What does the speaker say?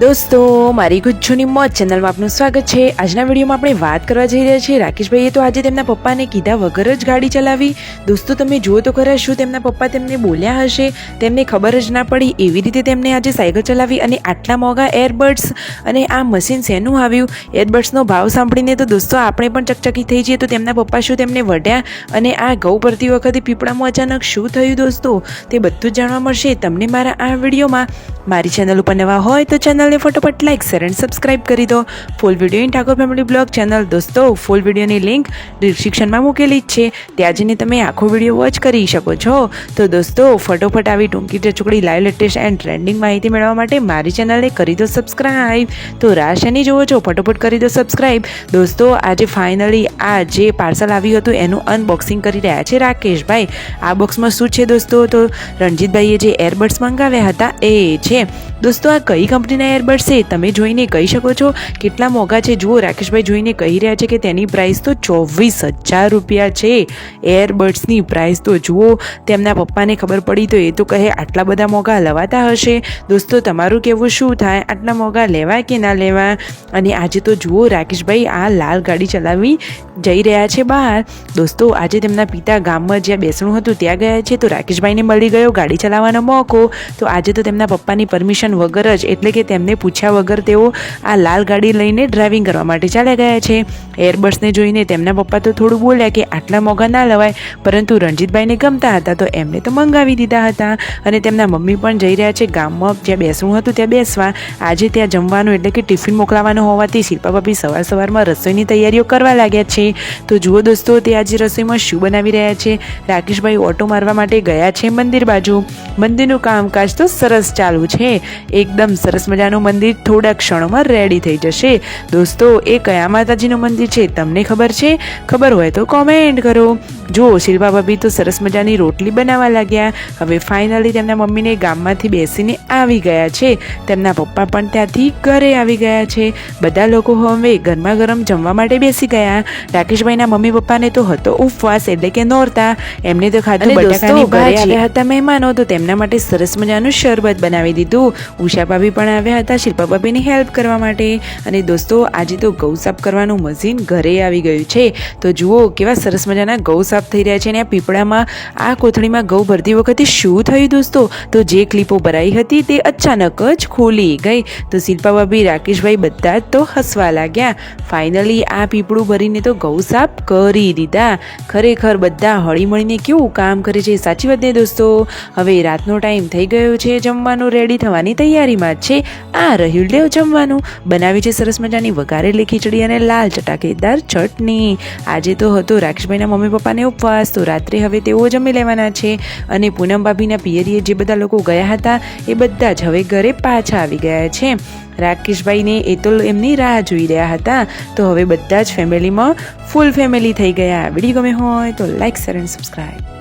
દોસ્તો, મારી ગુજ્જુની મોજ ચેનલમાં આપનું સ્વાગત છે. આજના વિડીયોમાં આપણે વાત કરવા જઈ રહ્યા છીએ રાકેશભાઈએ તો આજે તેમના પપ્પાને કીધા વગર જ ગાડી ચલાવી. દોસ્તો, તમે જુઓ તો ખરા શું તેમના પપ્પા તેમને બોલ્યા હશે. તેમને ખબર જ ના પડી એવી રીતે તેમને આજે સાયકલ ચલાવી અને આટલા મોંઘા એરબડ્સ અને આ મશીન શેનું આવ્યું? એરબડ્સનો ભાવ સાંભળીને તો દોસ્તો, આપણે પણ ચકચકી થઈ જઈએ તો તેમના પપ્પા શું તેમને વઢ્યા? અને આ ઘઉં ભરતી વખતે પીપળામાં અચાનક શું થયું દોસ્તો? તે બધું જ જાણવા મળશે. તમને મારા આ વિડીયોમાં મારી ચેનલ ઉપર નવા હોય તો ચેનલને ફટોફટ લાઈક શેર એન્ડ સબસ્ક્રાઇબ કરી દો. Full video in Thakor family blog channel દોસ્તો ફૂલ વિડીયોની લિંક ડિસ્ક્રિપ્શનમાં મૂકેલી જ છે. ત્યાં જઈને તમે આખો વીડિયો વોચ કરી શકો છો. તો દોસ્તો, ફટોફટ આવી ટૂંકી ટચુકડી લાઈવ લેટેસ્ટ એન્ડ ટ્રેન્ડિંગ માહિતી મેળવવા માટે મારી ચેનલને કરી દો સબસ્ક્રાઇબ તો રાહ જુઓ છો, ફટોફટ કરી દો સબસ્ક્રાઇબ દોસ્તો, આજે ફાઇનલી આ જે પાર્સલ આવ્યું હતું, એનું અનબોક્સિંગ કરી રહ્યા છે રાકેશભાઈ. આ બોક્સમાં શું છે દોસ્તો? તો રણજીતભાઈએ જે એરબડ્સ મંગાવ્યા હતા, એ છે છે દોસ્તો, આ કઈ કંપનીના એરબડ્સ છે તમે જોઈને કહી શકો છો? કેટલા મોંઘા છે? જુઓ, રાકેશભાઈ જોઈને કહી રહ્યા છે કે તેની પ્રાઇસ તો ચોવીસ હજાર રૂપિયા છે. એરબડ્સની પ્રાઇસ તો જુઓ, તેમના પપ્પાને ખબર પડી તો એ તો કહે, આટલા બધા મોંઘા લવાતા હશે? દોસ્તો, તમારું કહેવું શું થાય? આટલા મોંઘા લેવાય કે ના લેવાય? અને આજે તો જુઓ, રાકેશભાઈ આ લાલ ગાડી ચલાવી જઈ રહ્યા છે બહાર. દોસ્તો, આજે તેમના પિતા ગામમાં જ્યાં બેસણું હતું ત્યાં ગયા છે, તો રાકેશભાઈને મળી ગયો ગાડી ચલાવવાનો મોકો. તો આજે તો તેમના પપ્પાની પરમિશન વગર જ, એટલે કે તેમને પૂછ્યા વગર તેઓ આ લાલ ગાડી લઈને ડ્રાઇવિંગ કરવા માટે ચાલ્યા ગયા છે. એરબસને જોઈને તેમના પપ્પા તો થોડું બોલ્યા કે આટલા મોંઘા ના લવાય, પરંતુ રણજીતભાઈને ગમતા હતા તો એમને તો મંગાવી દીધા હતા. અને તેમના મમ્મી પણ જઈ રહ્યા છે ગામમાં, જ્યાં બેસવું હતું ત્યાં બેસવા. આજે ત્યાં જમવાનું એટલે કે ટિફિન મોકલાવાનું હોવાથી શિલ્પા ભાભી સવાર સવારમાં રસોઈની તૈયારીઓ કરવા લાગ્યા છે. તો જુઓ દોસ્તો, તે આજે રસોઈમાં શું બનાવી રહ્યા છે? રાકેશભાઈ ઓટો મારવા માટે ગયા છે મંદિર બાજુ. મંદિરનું કામકાજ તો સરસ ચાલુ છે. એકદમ સરસ મજાનું મંદિર થોડા ક્ષણોમાં રેડી થઈ જશે. દોસ્તો, એ કયા માતાજીનું મંદિર છે? તમને ખબર છે? ખબર હોય તો કોમેન્ટ કરો. જો શિલ્પા ભાભી તો સરસ મજાની રોટલી બનાવવા લાગ્યા. હવે ફાઇનલી તેમના મમ્મીને ગામમાંથી બેસીને આવી ગયા છે. તેમના પપ્પા પણ ત્યાંથી ઘરે આવી ગયા છે. બધા લોકો હવે ગરમા ગરમ જમવા માટે બેસી ગયા. રાકેશભાઈના મમ્મી પપ્પાને તો હતો ઉપવાસ એટલે કે નોરતા. એમને તો ખાધું બટાકાની ઘરે ભાજી. આવ્યા હતા મહેમાનો તો તેમના માટે સરસ મજાનું શરબત બનાવી દીધું. ઉષા ભાભી પણ આવ્યા હતા શિલ્પા ભાભીની હેલ્પ કરવા માટે. અને દોસ્તો આજે તો ગૌ સાફ કરવાનું મશીન ઘરે આવી ગયું છે. તો જુઓ કેવા સરસ મજાના ગૌ સાફ થઈ રહ્યા છે અને આ પીપળામાં આ કોથળીમાં ગૌ ભરતી વખતે શું થયું દોસ્તો? તો જે ક્લિપો ભરાઈ હતી તે અચાનક જ ખોલી ગઈ. તો શિલ્પા ભાભી રાકેશભાઈ બધા જ તો હસવા લાગ્યા. ફાઇનલી આ પીપળું ભરીને તો ગૌ સાફ કરી દીધા. ખરેખર બધા હળીમળીને કેવું કામ કરે છે સાચી વાત ને દોસ્તો? હવે રાતનો ટાઈમ થઈ ગયો છે, જમવાનું રેડી થવાની તૈયારીમાં છે. આ રહ્યું લેવ જમવાનું. બનાવી છે સરસ મજાની વઘારેલી ખીચડી અને લાલ ચટાકેદાર ચટણી. આજે તો હતો રાકેશભાઈના મમ્મી પપ્પાને ઉપવાસ. તો રાત્રે હવે તેઓ જમી લેવાના છે અને પૂનમ ભાભીના પિયરીએ જે બધા લોકો ગયા હતા એ બધા જ હવે ઘરે પાછા આવી ગયા છે. રાકેશભાઈને એ તો એમની રાહ જોઈ રહ્યા હતા. તો હવે બધા જ ફેમિલીમાં ફૂલ ફેમિલી થઈ ગયા. વીડિયો ગમે હોય તો લાઇક શેર એન્ડ સબસ્ક્રાઈબ.